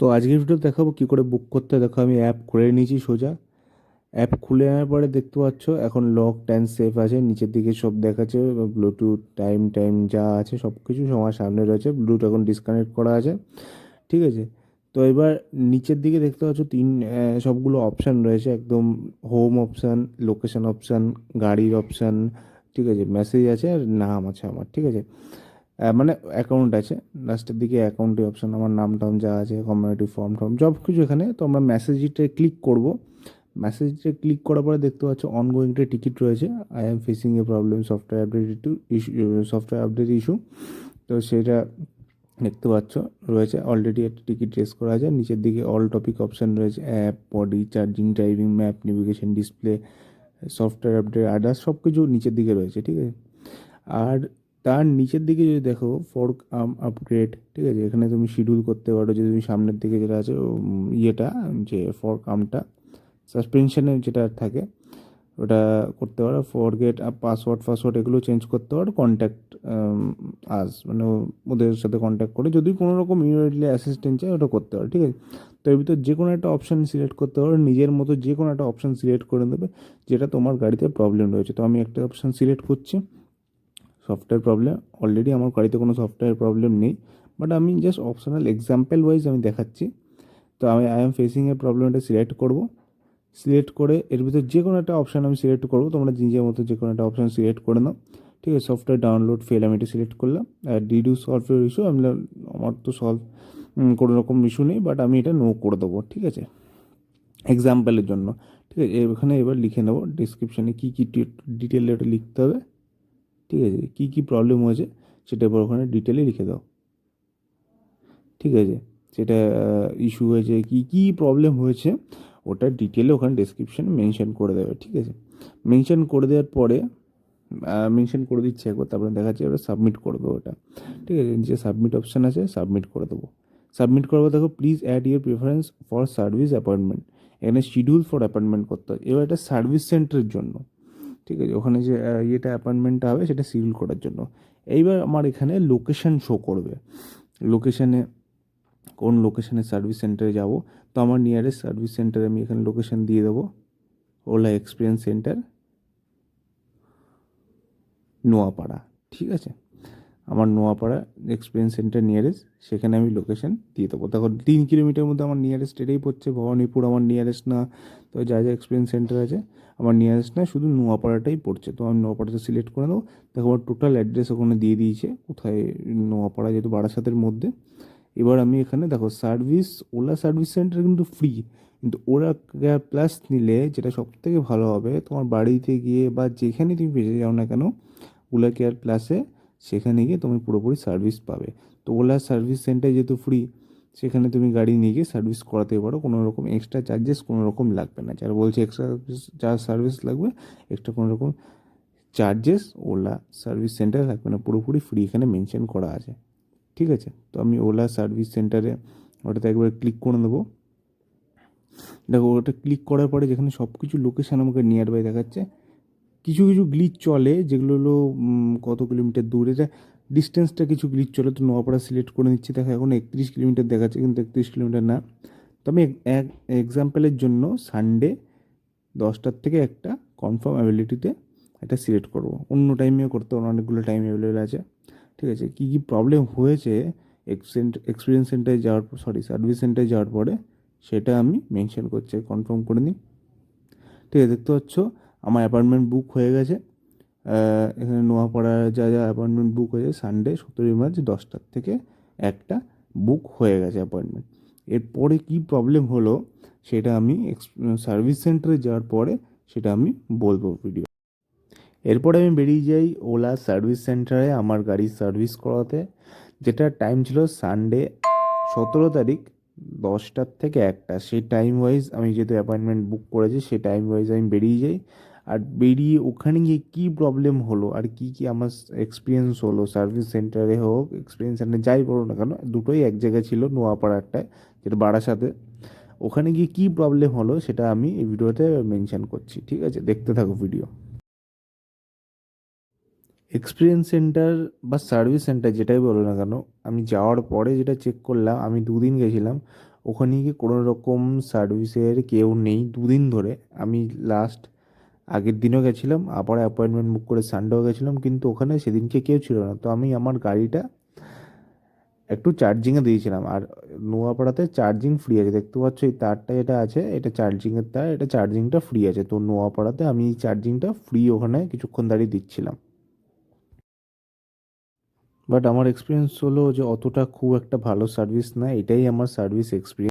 তো আজকের ভিডিও দেখাবো কী করে বুক করতে দেখো আমি অ্যাপ খুলে নিয়েছি সোজা। অ্যাপ খুলে আনার পরে দেখতে পাচ্ছ, এখন লক ট্যান সেফ আছে। নিচের দিকে সব দেখাচ্ছে ব্লুটুথ টাইম টাইম যা আছে সব কিছু আমার সামনে রয়েছে। ব্লুটুথ এখন ডিসকানেক্ট করা আছে। ঠিক আছে? তো এবার নিচের দিকে দেখতে পাচ্ছ, তিন সবগুলো অপশান রয়েছে। একদম হোম অপশান লোকেশন অপশান গাড়ির অপশান ঠিক আছে? মেসেজ আছে আর নাম আছে আমার। ঠিক আছে? মানে অ্যাকাউন্ট আছে। লাস্টের দিকে অ্যাকাউন্টে অপশান আমার নাম টাম যা আছে কমিউনিটি ফর্ম টর্ম সব কিছু এখানে। তো আমরা মেসেজটা ক্লিক করব। মেসেজটা ক্লিক করার পরে দেখতে পাচ্ছ অনগোয়িংটা টিকিট রয়েছে। I am facing a problem software update issue software update issue তো সেটা দেখতে পাচ্ছ, রয়েছে। অলরেডি একটা টিকিট রেস করা আছে। নিচের দিকে অল টপিক অপশান রয়েছে। App body charging driving map navigation display software update others সব কিছু নিচের দিকে রয়েছে, ঠিক আছে? আর তার নিচের দিকে যদি দেখো ফোর্ক আর্ম আপগ্রেড ঠিক আছে? এখানে তুমি শিডিউল করতে পারো যে তুমি সামনের দিকে যেটা আছে ইয়েটা, যে ফোর্ক আর্মটা সাসপেনশনের যেটা থাকে, ওটা করতে পারো। ফরগেট পাসওয়ার্ড ফাসওয়ার্ড এগুলো চেঞ্জ করতে পারো কন্ট্যাক্ট আস মানে ওদের সাথে কন্ট্যাক্ট করে। যদি কোনো রকম ইমিডিয়েটলি অ্যাসিস্ট্যান্ট চাই ওটা করতে পারো, ঠিক আছে? তো এর ভিতর যে কোনো একটা অপশান সিলেক্ট করতে পারো, নিজের মতো যে কোনো একটা অপশান সিলেক্ট করে দেবে যেটা তোমার গাড়িতে প্রবলেম রয়েছে। তো আমি একটা অপশান সিলেক্ট করছি। সফটওয়্যার প্রবলেম অলরেডি আমার গাড়িতে কোনো সফটওয়্যার প্রবলেম নেই বাট আমি জাস্ট অপশনাল এক্সাম্পল ওয়াইজ আমি দেখাচ্ছি। তো আমি আই এম ফেসিং এর প্রবলেমটা সিলেক্ট করব। সিলেক্ট করে এর ভিতর যে কোনো একটা অপশান আমি সিলেক্ট করব। তোমরা নিজের মতো যে কোনো একটা অপশান সিলেক্ট করে নাও। ঠিক আছে সফটওয়্যার ডাউনলোড ফেল আমি এটা সিলেক্ট করলাম। আর ডিডু সলভ ইস্যু আমি আমার তো সলভ কোনো রকম ইস্যু নেই বাট আমি এটা নো করে দেবো, ঠিক আছে? এক্সাম্পলের জন্য, ঠিক আছে? এখানে এবার লিখে নেব ডিসক্রিপশানে কী কী ডিটেল এটা লিখতে হবে। ঠিক আছে? কী কী প্রবলেম হয়েছে সেটা এবার ওখানে ডিটেলে লিখে দাও। ঠিক আছে? সেটা ইস্যু হয়েছে, কী কী প্রবলেম হয়েছে ওটা ডিটেলে ওখানে ডেসক্রিপশানে মেনশন করে দেবে, ঠিক আছে? মেনশন করে দেওয়ার পরে মেনশন করে দিচ্ছে একবার, তারপরে দেখা যাচ্ছে ওটা সাবমিট করবে ওটা। ঠিক আছে? যে সাবমিট অপশান আছে সাবমিট করে দেবো। সাবমিট করব দেখো please add your preference for service appointment এখানে শিডিউল ফর অ্যাপয়েন্টমেন্ট করতে হয়। এবার এটা সার্ভিস সেন্টারের জন্য। ঠিক আছে? ওখানে যে ইয়েটা অ্যাপয়েন্টমেন্টটা হবে সেটা সিভিল করার জন্য। এইবার আমার এখানে লোকেশান শো করবে। লোকেশানে কোন লোকেশানে সার্ভিস সেন্টারে যাব? তো আমার নিয়ারেস্ট সার্ভিস সেন্টারে আমি এখানে লোকেশান দিয়ে দেবো। ওলা এক্সপিরিয়েন্স সেন্টার নোয়াপাড়া ঠিক আছে? আমার নোয়াপাড়া এক্সপিরিয়েন্স সেন্টার নিয়ারেস্ট সেখানে আমি লোকেশন দিয়ে দেবো। তখন তিন কিলোমিটার মধ্যে আমার নিয়ারেস্ট এটাই পড়ছে, ভবানীপুর আমার নিয়ারেস্ট না, তো যা যা এক্সপিরিয়েন্স সেন্টার আছে, আমার নিয়ারেস্ট না, শুধু নোয়াপাড়াটাই পড়ছে। তো আমি নোয়াপাড়াটা সিলেক্ট করে দেবো দেখো, আমার টোটাল অ্যাড্রেস ওখানে দিয়ে দিয়েছে, কোথায় নোয়াপাড়া, যেহেতু বারাসাতের মধ্যে। এবার আমি এখানে, দেখো সার্ভিস ওলা সার্ভিস সেন্টার কিন্তু ফ্রি কিন্তু ওরা প্লাস নিলে, যেটা সব থেকে ভালো হবে, তোমার বাড়িতে গিয়ে বা যেখানে তুমি বেঁচে যাও না কেন, ওলা কেয়ার প্লাসে সেখানে গিয়ে তুমি পুরোপুরি সার্ভিস পাবে। তো ওলা সার্ভিস সেন্টার যেহেতু ফ্রি সেখানে তুমি গাড়ি নিয়ে গিয়ে সার্ভিস করাতে পারো। কোনো রকম এক্সট্রা চার্জেস কোনো রকম লাগবে না। যারা বলছে এক্সট্রা যা সার্ভিস লাগবে এক্সট্রা কোনো রকম চার্জেস ওলা সার্ভিস সেন্টার লাগবে না। পুরোপুরি ফ্রি এখানে মেনশন করা আছে। ঠিক আছে? তো আমি ওলা সার্ভিস সেন্টারে ওটাতে একবার ক্লিক করে দেবো দেখো, ওটা ক্লিক করার পরে যেখানে সব কিছু লোকেশান আমাকে নিয়ার বাই দেখাচ্ছে কিছু কিছু গ্লিচ চলে, যেগুলো হলো কত কিলোমিটার দূরে এটা ডিস্টেন্সটা কিছু গ্লিচ চলে, তো নোয়াপাড়া সিলেক্ট করে নিচ্ছি। দেখো, এখন একত্রিশ কিলোমিটার দেখাচ্ছে, কিন্তু একত্রিশ কিলোমিটার না। তো আমি এক এক্সাম্পলের জন্য সানডে দশটার থেকে একটা কনফার্ম অ্যাবিলিটিতে এটা সিলেক্ট করব। অন্য টাইমেও করতে পারো, অনেকগুলো টাইম অ্যাভেলেবেল আছে। ঠিক আছে, কী কী প্রবলেম হয়েছে এক্সপিরিয়েন্স সেন্টারে যাওয়ার সরি সার্ভিস সেন্টারে যাওয়ার পরে, সেটা আমি মেনশন করছি কনফার্ম করে নিই। ঠিক আছে, দেখতে পাচ্ছ? আমার অ্যাপয়েন্টমেন্ট বুক হয়ে গেছে। এখানে নোয়াপাড়ার যা যা অ্যাপয়েন্টমেন্ট বুক হয়েছে সানডে সতেরোই মার্চ দশটার থেকে একটা বুক হয়ে গেছে অ্যাপয়েন্টমেন্ট এরপরে কী প্রবলেম হলো, সেটা আমি সার্ভিস সেন্টারে যাওয়ার পরে সেটা আমি বলব ভিডিও এরপরে আমি বেরিয়ে যাই ওলা সার্ভিস সেন্টারে আমার গাড়ির সার্ভিস করাতে। যেটা টাইম ছিল সানডে সতেরো তারিখ, দশটার থেকে একটা। সেই টাইম ওয়াইজ আমি যেহেতু অ্যাপয়েন্টমেন্ট বুক করেছি, সেই টাইম ওয়াইজ আমি বেরিয়ে যাই। আর বেরিয়ে ওখানে গিয়ে কী প্রবলেম হলো? আর কী কী আমার এক্সপিরিয়েন্স হলো? সার্ভিস সেন্টারে হোক এক্সপিরিয়েন্স সেন্টারে যাই বলো না কেন, দুটোই এক জায়গায় ছিল নোয়াপাড়ারটায় যেটা বারাসাতে। ওখানে গিয়ে কী প্রবলেম হলো সেটা আমি এই ভিডিওতে মেনশন করছি, ঠিক আছে? দেখতে থাকো ভিডিও এক্সপিরিয়েন্স সেন্টার বা সার্ভিস সেন্টার যেটাই বলো না কেন, আমি যাওয়ার পরে যেটা চেক করলাম, আমি দুদিন গেছিলাম, ওখানে গিয়ে কোনো রকম সার্ভিসের কেউ নেই, দুদিন ধরে। আমি লাস্ট আগের দিনও গেছিলাম, আবার অ্যাপয়েন্টমেন্ট বুক করে সানডেও গেছিলাম, কিন্তু ওখানে সেদিনকে কেউ ছিল না। তো আমি আমার গাড়িটা একটু চার্জিংয়ে দিয়েছিলাম, আর নোয়াপাড়াতে চার্জিং ফ্রি আছে। দেখতে পাচ্ছ এই তারটা যেটা আছে, এটা চার্জিংয়ের তার, এটা চার্জিংটা ফ্রি আছে। তো নোয়াপাড়াতে আমি চার্জিংটা ফ্রি ওখানে কিছুক্ষণ দাঁড়িয়ে দিচ্ছিলাম। বাট আমার এক্সপিরিয়েন্স হলো যে অতটা খুব একটা ভালো সার্ভিস না, এটাই আমার সার্ভিস এক্সপিরিয়েন্স